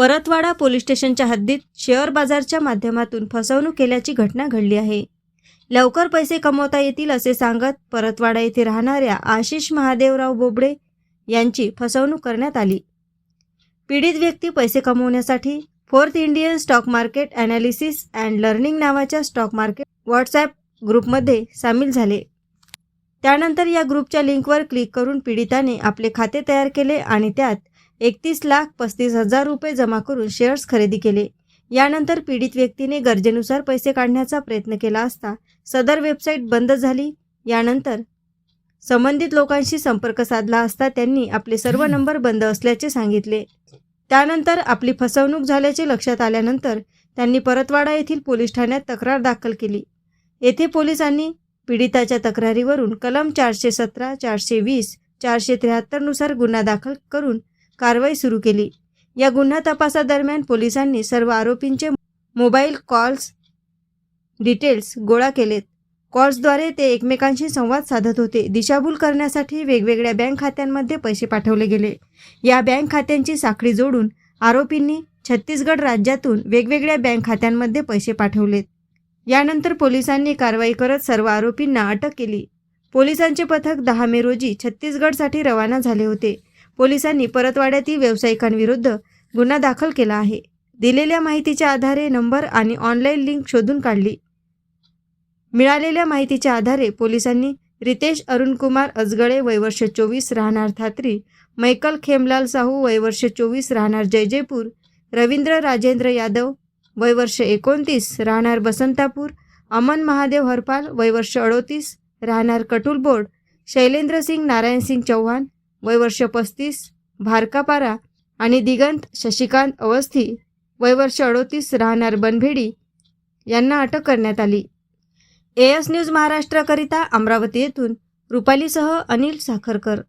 Paratwada police स्टेशनच्या हद्दीत share बाजारच्या माध्यमातून फसवणूक केल्याची घटना घडली आहे. लवकर पैसे कमवता येतील असे सांगत परतवाडा येथे राहणाऱ्या आशिष महादेवराव बोबडे यांची फसवणूक करण्यात आली. पीडित व्यक्ती पैसे कमवण्यासाठी fourth Indian stock market analysis and learning नावाच्या स्टॉक मार्केट व्हॉट्सॲप ग्रुपमध्ये सामील झाले. त्यानंतर या ग्रुपच्या लिंकवर क्लिक करून पीडिताने आपले खाते तयार केले आणि त्यात एकतीस लाख पस्तीस हजार रुपये जमा करून शेअर्स खरेदी केले. यानंतर पीडित व्यक्तीने गरजेनुसार पैसे काढण्याचा प्रयत्न केला असता सदर वेबसाईट बंद झाली. यानंतर संबंधित लोकांशी संपर्क साधला असता त्यांनी आपले सर्व नंबर बंद असल्याचे सांगितले. त्यानंतर आपली फसवणूक झाल्याचे लक्षात आल्यानंतर त्यांनी परतवाडा येथील पोलीस ठाण्यात तक्रार दाखल केली. येथे पोलिसांनी पीडिताच्या तक्रारीवरून कलम चारशे सतरा चारशे वीस चारशे त्र्याहत्तरनुसार गुन्हा दाखल करून कारवाई सुरू केली. या गुन्हा तपासादरम्यान पोलिसांनी सर्व आरोपींचे मोबाईल कॉल्स डिटेल्स गोळा केलेत. कॉल्सद्वारे ते एकमेकांशी संवाद साधत होते. दिशाभूल करण्यासाठी वेगवेगळ्या बँक खात्यांमध्ये पैसे पाठवले गेले. या बँक खात्यांची साखळी जोडून आरोपींनी छत्तीसगड राज्यातून वेगवेगळ्या बँक खात्यांमध्ये पैसे पाठवलेत. यानंतर पोलिसांनी कारवाई करत सर्व आरोपींना अटक केली. पोलिसांचे पथक दहा मे रोजी छत्तीसगडसाठी रवाना झाले होते. पोलिसांनी परतवाड्यातील व्यावसायिकांविरुद्ध गुन्हा दाखल केला आहे. दिलेल्या माहितीच्या आधारे नंबर आणि ऑनलाईन लिंक शोधून काढली. मिळालेल्या माहितीच्या आधारे पोलिसांनी रितेश अरुणकुमार अजगळे वयवर्ष चोवीस राहणार थात्री मैकल खेमलाल साहू वयवर्ष चोवीस राहणार जयजयपूर रवींद्र राजेंद्र यादव वयवर्ष एकोणतीस राहणार बसंतापूर अमन महादेव हरपाल वयवर्ष अडोतीस राहणार कटुल बोर्ड शैलेंद्र सिंग नारायण सिंग चौहान वयवर्ष पस्तीस भारकापारा आणि दिगंत शशिकांत अवस्थी वयवर्ष अडोतीस राहणार बनभेडी यांना अटक करण्यात आली. ए एस न्यूज महाराष्ट्राकरिता अमरावती येथून रुपालीसह अनिल साखरकर.